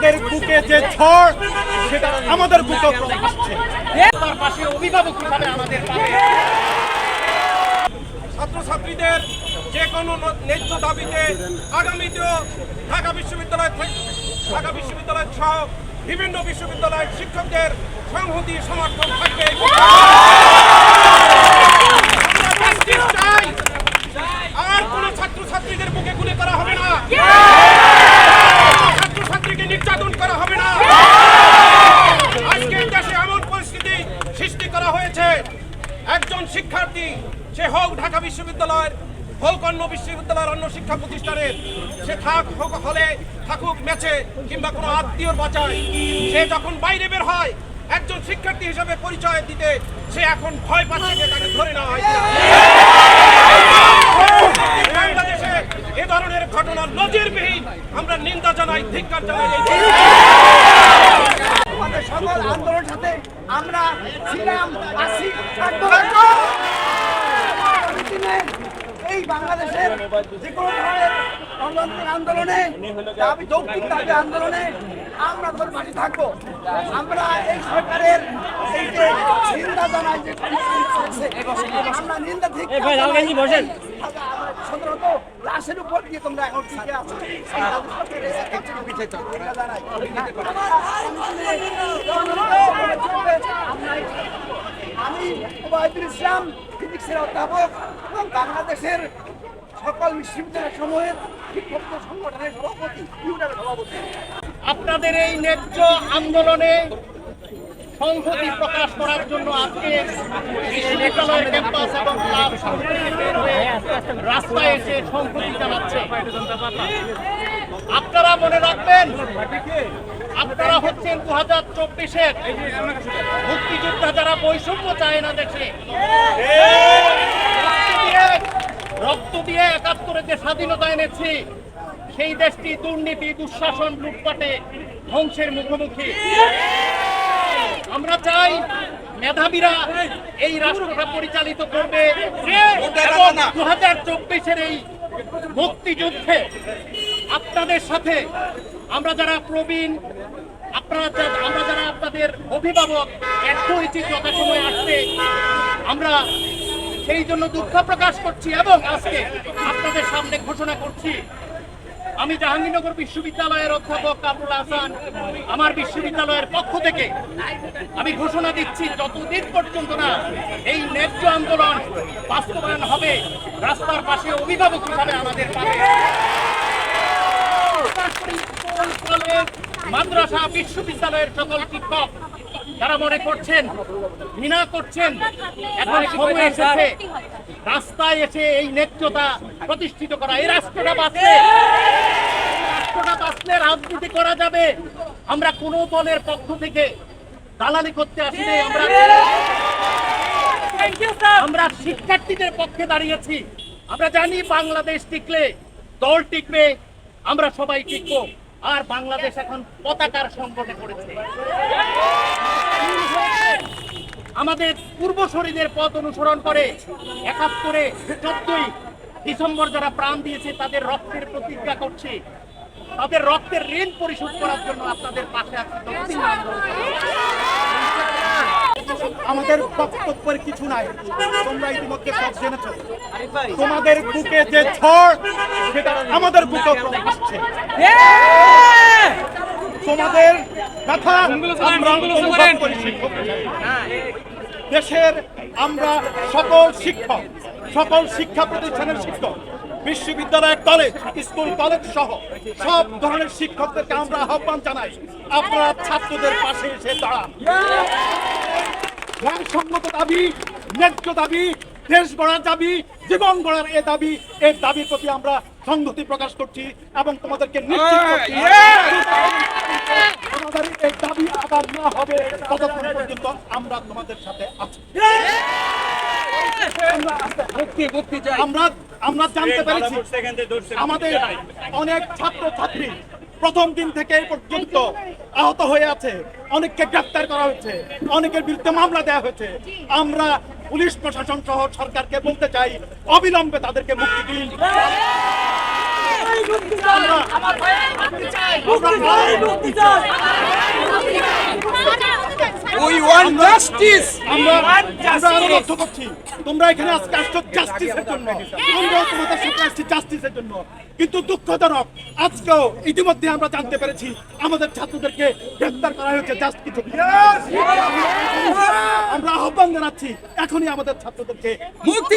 তোমাদের বুকে যে ঝড় সেটা আমাদের বুকে আসছে তার পাশে অভিভাবক হিসাবে আমাদের ছাত্রছাত্রীদের যে কোনো ন্যায্য দাবিতে আগামীতেও ঢাকা বিশ্ববিদ্যালয় ঢাকা বিশ্ববিদ্যালয় সহ বিভিন্ন বিশ্ববিদ্যালয়ের শিক্ষকদের সংহতি সমর্থন থাকবে আমরা justice চাই। আর কোন ছাত্রছাত্রীদের বুকে গুলি করা হবে না ছাত্রছাত্রীকে নির্যাতন করা হবে না আজকে দেশে এমন পরিস্থিতি সৃষ্টি করা হয়েছে একজন শিক্ষার্থী সে হোক ঢাকা বিশ্ববিদ্যালয়ের হোক অন্য বিশ্ববিদ্যালয়ের অন্য শিক্ষা প্রতিষ্ঠানের সে থাক হোক হলে থাকুক ম্যাচে কিংবা কোনো আত্মীয়র বাঁচায় সে যখন বাইরে বের হয়, একজন শিক্ষার্থী হিসেবে পরিচয় দিতে সে এখন ভয় পাচ্ছে যে তাকে ধরে নেওয়া হয় বাংলাদেশে এ ধরনের ঘটনা নজিরবিহীন আমরা নিন্দা জানাই, ধিক্কার জানাই আন্দোলনের সাথে আমরা ছিলাম দিনে এই বাংলাদেশের যে কোনো ধরনের গণতান্ত্রিক আন্দোলনে দাবি যৌক্তিক দাবি আন্দোলনে আমরা তোর পাশে থাকব। আমরা এই সরকারের এই যে নিন্দা জানাই যে আমরা নিন্দা ঠিক সাধারণত লাশের উপর দিয়ে তোমরা এখন টিকে আছো। জানাই। আমি ওবায়দুল ইসলাম ফিজিক্সের অধ্যাপক এবং বাংলাদেশের সকল বিশ্ববিদ্যালয় সমূহের শিক্ষক সংগঠনের সভাপতি, ইউনিয়নের সভাপতি। আপনাদের এই ন্যায্য আন্দোলনে সংহতি প্রকাশ করার জন্য আজকে ক্যাম্পাস এবং ক্লাব রাস্তায় এসে সংহতি জানাচ্ছে। আপনারা মনে রাখবেন, আপনারা হচ্ছেন দু হাজার চব্বিশের মুক্তিযোদ্ধা যারা বৈষম্য চায় না দেশে। রক্ত দিয়ে একাত্তরে যে স্বাধীনতা এনেছি, সেই দেশটি দুর্নীতি, দুঃশাসন, লুটপাটে ধ্বংসের মুখোমুখি। আমরা চাই মেধাবীরা এই রাষ্ট্রটা পরিচালিত করবে। দু হাজার চব্বিশের এই মুক্তিযুদ্ধে আপনাদের সাথে আমরা যারা প্রবীণ, আপনারা আমরা যারা আপনাদের অভিভাবক এক হয়েছি যথাসময় আসতে আমরা সেই জন্য দুঃখ প্রকাশ করছি এবং আজকে আপনাদের সামনে ঘোষণা করছি। আমি জাহাঙ্গীরনগর বিশ্ববিদ্যালয়ের অধ্যাপক কামরুল হাসান, আমার বিশ্ববিদ্যালয়ের পক্ষ থেকে আমি ঘোষণা দিচ্ছি, যতদিন পর্যন্ত না এই ন্যায্য আন্দোলন বাস্তবায়ন হবে, রাস্তার পাশে অভিভাবক হিসাবে আমাদের মাদ্রাসা বিশ্ববিদ্যালয়ের সকল শিক্ষক যারা মনে করছেন ঘৃণা করছেন এখন সময় এসেছে। রাস্তায় এসে এই ন্যায্যতা প্রতিষ্ঠিত করা। এই রাষ্ট্রটা বাঁচলে রাষ্ট্রটা বাঁচলে রাজনীতি করা যাবে। আমরা কোন দলের পক্ষ থেকে দালালি করতে আসিনি। আমরা আমরা শিক্ষার্থীদের পক্ষে দাঁড়িয়েছি। আমরা জানি বাংলাদেশ টিকলে দল টিকবে আমরা সবাই টিকবো। আর বাংলাদেশ এখন পতাকার সংকটে পড়েছে। আমাদের পূর্বশরীদের পথ অনুসরণ করে একাত্তরে চোদ্দই ডিসেম্বর যারা প্রাণ দিয়েছে, তাদের রক্তের প্রতিজ্ঞা করছে। তাদের রক্তের ঋণ পরিশোধ করার জন্য আপনাদের পাশে আছি আমাদের বক্তব্যের কিছু নাই। তোমরা ইতিমধ্যে সব জেনেছো। তোমাদের বুকে যে ঝড়, সেটা আমাদের বুকে আসছে তোমাদের কথা দেশের আমরা সকল শিক্ষক, সকল শিক্ষা প্রতিষ্ঠানের শিক্ষক, বিশ্ববিদ্যালয়ের কলেজ স্কুল কলেজ সহ সব ধরনের শিক্ষকদেরকে আমরা আহ্বান জানাই। আপনারা ছাত্রদের পাশে এসে দাঁড়ান। দাবি, ন্যায্য দাবি, দেশ গড়ার দাবি, জীবন গড়ার এ দাবি এর দাবির প্রতি আমরা সংহতি প্রকাশ করছি এবং তোমাদেরকে নিশ্চিত করছি তোমাদের এই দাবি আবার না হবে ততক্ষণ পর্যন্ত আমরা তোমাদের সাথে আছি। আমরা আমরা জানতে পেরেছি। আমাদের অনেক ছাত্র ছাত্রী প্রথম দিন থেকে এই পর্যন্ত আহত হয়ে আছে। অনেককে গ্রেপ্তার করা হয়েছে। অনেকের বিরুদ্ধে মামলা দেওয়া হয়েছে। আমরা পুলিশ প্রশাসন সহ সরকারকে বলতে চাই অবিলম্বে তাদেরকে মুক্তি দিন আমার ভাইয়ের মুক্তি চাই উই ওয়ান্ট জাস্টিস আমরা আমরা লক্ষ্য করছি। তোমরা এখানে আজকে আসছো জাস্টিসের জন্য। আমরাও তোমাদের সাথে আসছি জাস্টিসের জন্য। কিন্তু দুঃখজনক আজকেও ইতিমধ্যে আমরা জানতে পেরেছি আমাদের ছাত্রদেরকে গ্রেফতার করা হয়েছে জাস্ট কিছু আমরা আহ্বান জানাচ্ছি এখনই আমাদের ছাত্রদেরকে মুক্তি